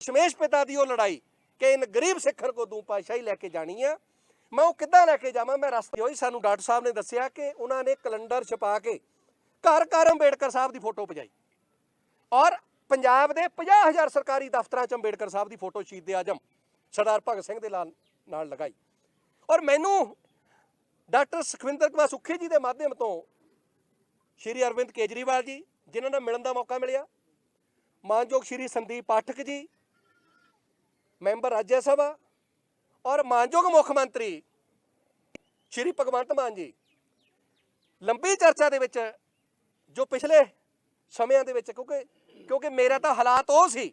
ਸ਼ਮੇਸ਼ ਪਿਤਾ ਦੀ ਉਹ ਲੜਾਈ ਕਿ ਇਨ ਗਰੀਬ ਸਿੱਖਰ ਕੋ ਦੂ ਪਾਸ਼ਾਹੀ ਲੈ ਕੇ ਜਾਣੀ ਆ। ਮੈਂ ਉਹ ਕਿੱਦਾਂ ਲੈ ਕੇ ਜਾਵਾਂ? ਮੈਂ ਰਸਤੇ ਹੋਈ ਸਾਨੂੰ ਡਾਕਟਰ ਸਾਹਿਬ ਨੇ ਦੱਸਿਆ ਕਿ ਉਹਨਾਂ ਨੇ ਕੈਲੰਡਰ ਛਪਾ ਕੇ ਘਰ ਘਰ ਅੰਬੇਡਕਰ ਸਾਹਿਬ ਦੀ ਫੋਟੋ ਪਜਾਈ ਔਰ ਪੰਜਾਬ ਦੇ 50000 ਸਰਕਾਰੀ ਦਫ਼ਤਰਾਂ 'ਚ ਅੰਬੇਡਕਰ ਸਾਹਿਬ ਦੀ ਫੋਟੋ ਸ਼ਹੀਦ ਆਜਮ ਸਰਦਾਰ ਭਗਤ ਸਿੰਘ ਦੇ ਨਾਲ ਨਾਲ ਲਗਾਈ। ਔਰ ਮੈਨੂੰ ਡਾਕਟਰ ਸੁਖਵਿੰਦਰ ਕੁਮਾਰ ਸੁੱਖੀ ਜੀ ਦੇ ਮਾਧਿਅਮ ਤੋਂ ਸ਼੍ਰੀ ਅਰਵਿੰਦ ਕੇਜਰੀਵਾਲ ਜੀ, ਜਿਨ੍ਹਾਂ ਨਾਲ ਮਿਲਣ ਦਾ ਮੌਕਾ ਮਿਲਿਆ। ਮਾਨਯੋਗ ਸ਼੍ਰੀ ਸੰਦੀਪ ਪਾਠਕ ਜੀ ਮੈਂਬਰ ਰਾਜ ਸਭਾ ਔਰ ਮਾਨਯੋਗ ਮੁੱਖ ਮੰਤਰੀ ਸ਼੍ਰੀ ਭਗਵੰਤ ਮਾਨ ਜੀ। ਲੰਬੀ ਚਰਚਾ ਦੇ ਵਿੱਚ ਜੋ ਪਿਛਲੇ ਸਮਿਆਂ ਦੇ ਵਿੱਚ ਕਿਉਂਕਿ ਕਿਉਂਕਿ ਮੇਰਾ ਤਾਂ ਹਾਲਾਤ ਉਹ ਸੀ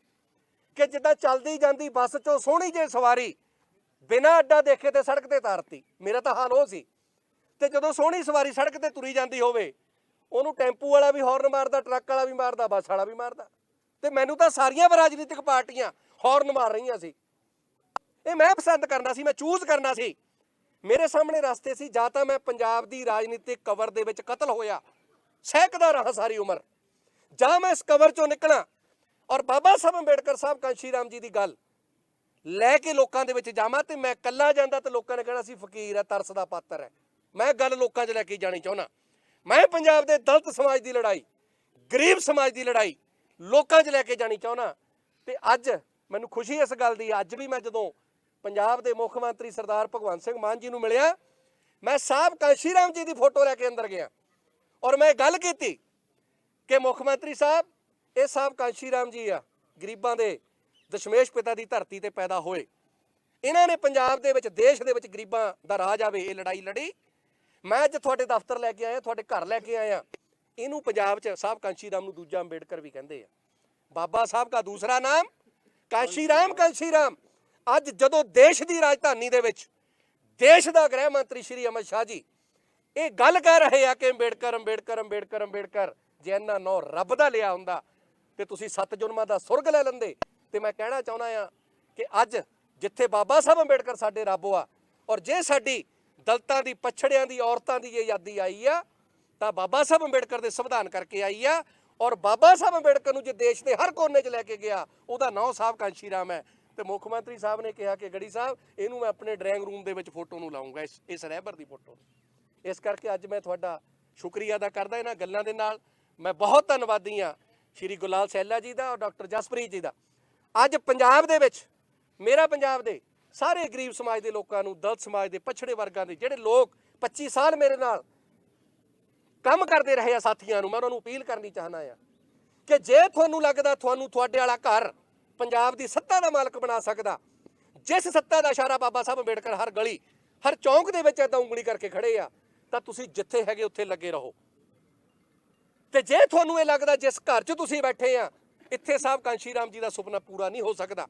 ਕਿ ਜਿੱਦਾਂ ਚੱਲਦੀ ਜਾਂਦੀ ਬੱਸ ਚੋਂ ਸੋਹਣੀ ਜੇ ਸਵਾਰੀ ਬਿਨਾਂ ਅੱਡਾ ਦੇਖੇ ਤੇ ਸੜਕ ਤੇ ਤਾਰਤੀ। ਮੇਰਾ ਤਾਂ ਹਾਲ ਉਹ ਸੀ। ਤੇ ਜਦੋਂ ਸੋਹਣੀ ਸਵਾਰੀ ਸੜਕ ਤੇ ਤੁਰੀ ਜਾਂਦੀ ਹੋਵੇ, ਉਹਨੂੰ ਟੈਂਪੂ ਵਾਲਾ ਵੀ ਹਾਰਨ ਮਾਰਦਾ, ਟਰੱਕ ਵਾਲਾ ਵੀ ਮਾਰਦਾ, ਬੱਸ ਵਾਲਾ ਵੀ ਮਾਰਦਾ। ਤੇ ਮੈਨੂੰ ਤਾਂ ਸਾਰੀਆਂ ਰਾਜਨੀਤਿਕ ਪਾਰਟੀਆਂ ਹਾਰਨ ਮਾਰ ਰਹੀਆਂ ਸੀ। ਇਹ ਮੈਂ ਪਸੰਦ ਕਰਨਾ ਸੀ, ਮੈਂ ਚੂਜ਼ ਕਰਨਾ ਸੀ। ਮੇਰੇ ਸਾਹਮਣੇ ਰਸਤੇ ਸੀ, ਜਾਂ ਤਾਂ ਮੈਂ ਪੰਜਾਬ ਦੀ ਰਾਜਨੀਤਿਕ ਕਵਰ ਦੇ ਵਿੱਚ ਕਤਲ ਹੋਇਆ, ਸਹਿਕਦਾ ਰਹਾ ਸਾਰੀ ਉਮਰ। ਜਾਂ ਮੈਂ ਇਸ ਕਵਰ ਚੋਂ ਨਿਕਲਾਂ। ਔਰ ਬਾਬਾ ਸਾਹਿਬ ਅੰਬੇਡਕਰ ਸਾਹਿਬ ਕਾਂਸ਼ੀ ਰਾਮ ਜੀ ਦੀ ਗੱਲ, ਲੈ ਕੇ ਲੋਕਾਂ ਦੇ ਵਿੱਚ ਜਾਵਾਂ ਤੇ ਮੈਂ ਇਕੱਲਾ ਜਾਂਦਾ ਤੇ ਲੋਕਾਂ ਨੇ ਕਹਿਣਾ ਸੀ, ਫਕੀਰ ਹੈ, ਤਰਸ ਦਾ ਪਾਤਰ ਹੈ। ਮੈਂ ਗੱਲ ਲੋਕਾਂ 'ਚ ਲੈ ਕੇ ਜਾਣੀ ਚਾਹੁੰਦਾ। ਮੈਂ ਪੰਜਾਬ ਦੇ ਦਲਿਤ ਸਮਾਜ ਦੀ ਲੜਾਈ, ਗਰੀਬ ਸਮਾਜ ਦੀ ਲੜਾਈ ਲੋਕਾਂ 'ਚ ਲੈ ਕੇ ਜਾਣੀ ਚਾਹੁੰਦਾ। ਤੇ ਅੱਜ ਮੈਨੂੰ ਖੁਸ਼ੀ ਇਸ ਗੱਲ ਦੀ, ਅੱਜ ਵੀ ਮੈਂ ਜਦੋਂ ਪੰਜਾਬ ਦੇ ਮੁੱਖ ਮੰਤਰੀ ਸਰਦਾਰ ਭਗਵੰਤ ਸਿੰਘ ਮਾਨ ਜੀ ਨੂੰ ਮਿਲਿਆ, ਮੈਂ ਸਾਹਿਬ ਕਾਂਸ਼ੀ ਰਾਮ ਜੀ ਦੀ ਫੋਟੋ ਲੈ ਕੇ ਅੰਦਰ ਗਿਆ। ਔਰ ਮੈਂ ਗੱਲ ਕੀਤੀ ਕਿ ਮੁੱਖ ਮੰਤਰੀ ਸਾਹਿਬ ਇਹ ਸਾਹਿਬ ਕਾਂਸ਼ੀ ਰਾਮ ਜੀ ਆ, ਗਰੀਬਾਂ ਦੇ ਦਸ਼ਮੇਸ਼ ਪਿਤਾ ਦੀ ਧਰਤੀ ਤੇ ਪੈਦਾ ਹੋਏ। ਇਹਨਾਂ ਨੇ ਪੰਜਾਬ ਦੇ ਵਿੱਚ, ਦੇਸ਼ ਦੇ ਵਿੱਚ ਗਰੀਬਾਂ ਦਾ ਰਾਜ ਆਵੇ ਇਹ ਲੜਾਈ ਲੜੀ। ਮੈਂ ਅੱਜ ਤੁਹਾਡੇ ਦਫ਼ਤਰ ਲੈ ਕੇ ਆਇਆ, ਤੁਹਾਡੇ ਘਰ ਲੈ ਕੇ ਆਇਆ। ਇਹਨੂੰ ਪੰਜਾਬ 'ਚ ਸਾਹਿਬ ਕਾਂਸ਼ੀ ਰਾਮ ਨੂੰ ਦੂਜਾ ਅੰਬੇਡਕਰ ਵੀ ਕਹਿੰਦੇ ਆ। ਬਾਬਾ ਸਾਹਿਬ ਦਾ ਦੂਸਰਾ ਨਾਮ ਕਾਂਸ਼ੀ ਰਾਮ ਕਾਂਸ਼ੀ ਰਾਮ। ਅੱਜ ਜਦੋਂ ਦੇਸ਼ ਦੀ ਰਾਜਧਾਨੀ ਦੇ ਵਿੱਚ ਦੇਸ਼ ਦਾ ਗ੍ਰਹਿ ਮੰਤਰੀ ਸ਼੍ਰੀ ਅਮਿਤ ਸ਼ਾਹ ਜੀ, ਇਹ ਗੱਲ ਕਹਿ ਰਹੇ ਆ ਕਿ ਅੰਬੇਡਕਰ ਅੰਬੇਡਕਰ ਅੰਬੇਡਕਰ ਅੰਬੇਡਕਰ, ਜੇ ਇਹਨਾਂ ਨੌ ਰੱਬ ਦਾ ਲਿਆ ਹੁੰਦਾ, ਤੇ ਤੁਸੀਂ ਸੱਤ ਜਨਮਾਂ ਦਾ ਸੁਰਗ ਲੈ ਲੈਂਦੇ। ਤੇ ਮੈਂ ਕਹਿਣਾ ਚਾਹੁੰਦਾ ਆ ਕਿ ਅੱਜ ਜਿੱਥੇ ਬਾਬਾ ਸਾਹਿਬ ਅੰਬੇਡਕਰ ਸਾਡੇ ਰੱਬ ਆ, ਔਰ ਜੇ ਸਾਡੀ ਦਲਤਾਂ ਦੀ, ਪਛੜਿਆਂ ਦੀ, ਔਰਤਾਂ ਦੀ ਇਹ ਆਜ਼ਾਦੀ ਆਈ ਆ, ਤਾਂ ਬਾਬਾ ਸਾਹਿਬ ਅੰਬੇਡਕਰ ਦੇ ਸੰਵਿਧਾਨ ਕਰਕੇ ਆਈ ਆ ਔਰ ਬਾਬਾ ਸਾਹਿਬ ਅੰਬੇਡਕਰ ਨੂੰ ਜੇ ਦੇਸ਼ ਦੇ ਹਰ ਕੋਨੇ 'ਚ ਲੈ ਕੇ ਗਿਆ, ਉਹਦਾ ਨਾਂ ਸਾਹਿਬ ਕਾਂਸ਼ੀ ਰਾਮ ਹੈ। ਤੇ ਮੁੱਖ ਮੰਤਰੀ ਸਾਹਿਬ ਨੇ ਕਿਹਾ ਕਿ ਗੜੀ ਸਾਹਿਬ, ਇਹਨੂੰ ਮੈਂ ਆਪਣੇ ਡਰਾਇੰਗ ਰੂਮ ਦੇ ਵਿੱਚ ਫੋਟੋ ਨੂੰ ਲਾਉਂਗਾ ਇਸ ਇਸ ਰਹਿਬਰ ਦੀ ਫੋਟੋ ਇਸ ਕਰਕੇ ਅੱਜ ਮੈਂ ਤੁਹਾਡਾ ਸ਼ੁਕਰੀਆ ਅਦਾ ਕਰਦਾ ਇਹਨਾਂ ਗੱਲਾਂ ਦੇ ਨਾਲ। ਮੈਂ ਬਹੁਤ ਧੰਨਵਾਦੀ ਹਾਂ ਸ਼੍ਰੀ ਗੁਲਾਲ ਸੈਲਾ ਜੀ ਦਾ ਔਰ ਡਾਕਟਰ ਜਸਪ੍ਰੀਤ ਜੀ ਦਾ। ਅੱਜ ਪੰਜਾਬ ਦੇ ਵਿੱਚ, ਮੇਰਾ ਪੰਜਾਬ ਦੇ ਸਾਰੇ ਗਰੀਬ ਸਮਾਜ ਦੇ ਲੋਕਾਂ ਨੂੰ, ਦਲਤ ਸਮਾਜ ਦੇ ਪਛੜੇ ਵਰਗਾਂ ਦੇ ਜਿਹੜੇ ਲੋਕ 25 ਸਾਲ ਮੇਰੇ ਨਾਲ ਕੰਮ ਕਰਦੇ ਰਹੇ ਆ ਸਾਥੀਆਂ ਨੂੰ, ਮੈਂ ਉਹਨਾਂ ਨੂੰ ਅਪੀਲ ਕਰਨੀ ਚਾਹਨਾ ਆ ਕਿ ਜੇ ਤੁਹਾਨੂੰ ਲੱਗਦਾ ਤੁਹਾਨੂੰ ਤੁਹਾਡੇ ਵਾਲਾ ਘਰ ਪੰਜਾਬ ਦੀ ਸੱਤਾ ਦਾ ਮਾਲਕ ਬਣਾ ਸਕਦਾ, ਜਿਸ ਸੱਤਾ ਦਾ ਇਸ਼ਾਰਾ ਬਾਬਾ ਸਾਹਿਬ ਅੰਬੇਡਕਰ ਹਰ ਗਲੀ, ਹਰ ਚੌਂਕ ਦੇ ਵਿੱਚ ਏਦਾਂ ਉਂਗਲੀ ਕਰਕੇ ਖੜੇ ਆ, ਤਾਂ ਤੁਸੀਂ ਜਿੱਥੇ ਹੈਗੇ ਉੱਥੇ ਲੱਗੇ ਰਹੋ। ਤੇ ਜੇ ਤੁਹਾਨੂੰ ਇਹ ਲੱਗਦਾ ਜਿਸ ਘਰ 'ਚ ਤੁਸੀਂ ਬੈਠੇ ਆ, ਇੱਥੇ ਸਾਹਿਬ ਕਾਂਸ਼ੀ ਰਾਮ ਜੀ ਦਾ ਸੁਪਨਾ ਪੂਰਾ ਨਹੀਂ ਹੋ ਸਕਦਾ,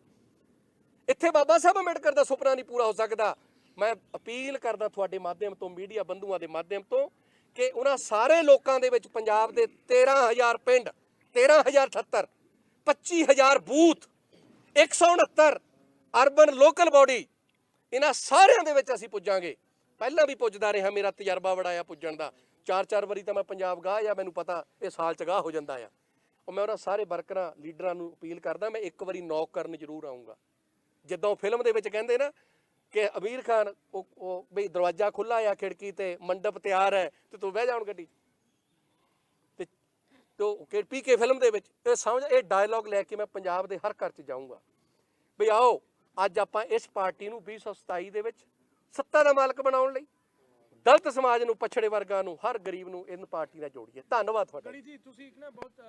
ਇੱਥੇ ਬਾਬਾ ਸਾਹਿਬ ਅੰਬੇਡਕਰ ਦਾ ਸੁਪਨਾ ਨਹੀਂ ਪੂਰਾ ਹੋ ਸਕਦਾ, ਮੈਂ ਅਪੀਲ ਕਰਦਾ ਤੁਹਾਡੇ ਮਾਧਿਅਮ ਤੋਂ, ਮੀਡੀਆ ਬੰਧੂਆਂ ਦੇ ਮਾਧਿਅਮ ਤੋਂ ਕਿ ਉਹਨਾਂ ਸਾਰੇ ਲੋਕਾਂ ਦੇ ਵਿੱਚ ਪੰਜਾਬ ਦੇ 13000 ਪਿੰਡ 13078 25000 ਬੂਥ 169 ਅਰਬਨ ਲੋਕਲ ਬਾਡੀ, ਇਹਨਾਂ ਸਾਰਿਆਂ ਦੇ ਵਿੱਚ ਅਸੀਂ ਪੁੱਜਾਂਗੇ। ਪਹਿਲਾਂ ਵੀ ਪੁੱਜਦਾ ਰਿਹਾ ਮੇਰਾ ਤਜਰਬਾ ਬੜਾ ਆ ਪੁੱਜਣ ਦਾ। ਚਾਰ ਚਾਰ ਵਾਰੀ ਤਾਂ ਮੈਂ ਪੰਜਾਬ ਗਾਹ ਜਾਂ ਮੈਨੂੰ ਪਤਾ ਇਹ ਸਾਲ ਚ ਗਾਹ ਹੋ ਜਾਂਦਾ ਆ। ਉਹ ਮੈਂ ਉਹਨਾਂ ਸਾਰੇ ਵਰਕਰਾਂ, ਲੀਡਰਾਂ ਨੂੰ ਅਪੀਲ ਕਰਦਾ, ਮੈਂ ਇੱਕ ਵਾਰੀ ਨੌਕ ਕਰਨ ਜ਼ਰੂਰ ਆਉਂਗਾ ਜਿੱਦਾਂ ਉਹ ਫਿਲਮ ਦੇ ਵਿੱਚ ਕਹਿੰਦੇ ਨਾ ਕਿ ਅਮੀਰ ਖਾਨ, ਉਹ ਉਹ ਬਈ ਦਰਵਾਜ਼ਾ ਖੁੱਲਾ ਆ ਖਿੜਕੀ ਤੇ, ਮੰਡਪ ਤਿਆਰ ਹੈ ਤੇ ਤੂੰ ਬਹਿ ਜਾ ਗੱਡੀ। ਤੇ ਤੋ ਕਿ ਪੀਕੇ ਫਿਲਮ ਦੇ ਵਿੱਚ, ਇਹ ਸਮਝ, ਇਹ ਡਾਇਲੌਗ ਲੈ ਕੇ ਮੈਂ ਪੰਜਾਬ ਦੇ ਹਰ ਘਰ 'ਚ ਜਾਊਂਗਾ। ਵੀ ਆਓ, ਅੱਜ ਆਪਾਂ ਇਸ ਪਾਰਟੀ ਨੂੰ 2027 ਦੇ ਵਿੱਚ ਸੱਤਾ ਦਾ ਮਾਲਕ ਬਣਾਉਣ ਲਈ, ਦਲਿਤ ਸਮਾਜ ਨੂੰ, ਪਛੜੇ ਵਰਗਾਂ ਨੂੰ, ਹਰ ਗਰੀਬ ਨੂੰ ਇਹਨਾਂ ਪਾਰਟੀ ਨਾਲ ਜੋੜੀਏ। ਧੰਨਵਾਦ ਤੁਹਾਡਾ। ਜੀ, ਤੁਸੀਂ ਇੱਕ ਨਾ ਬਹੁਤ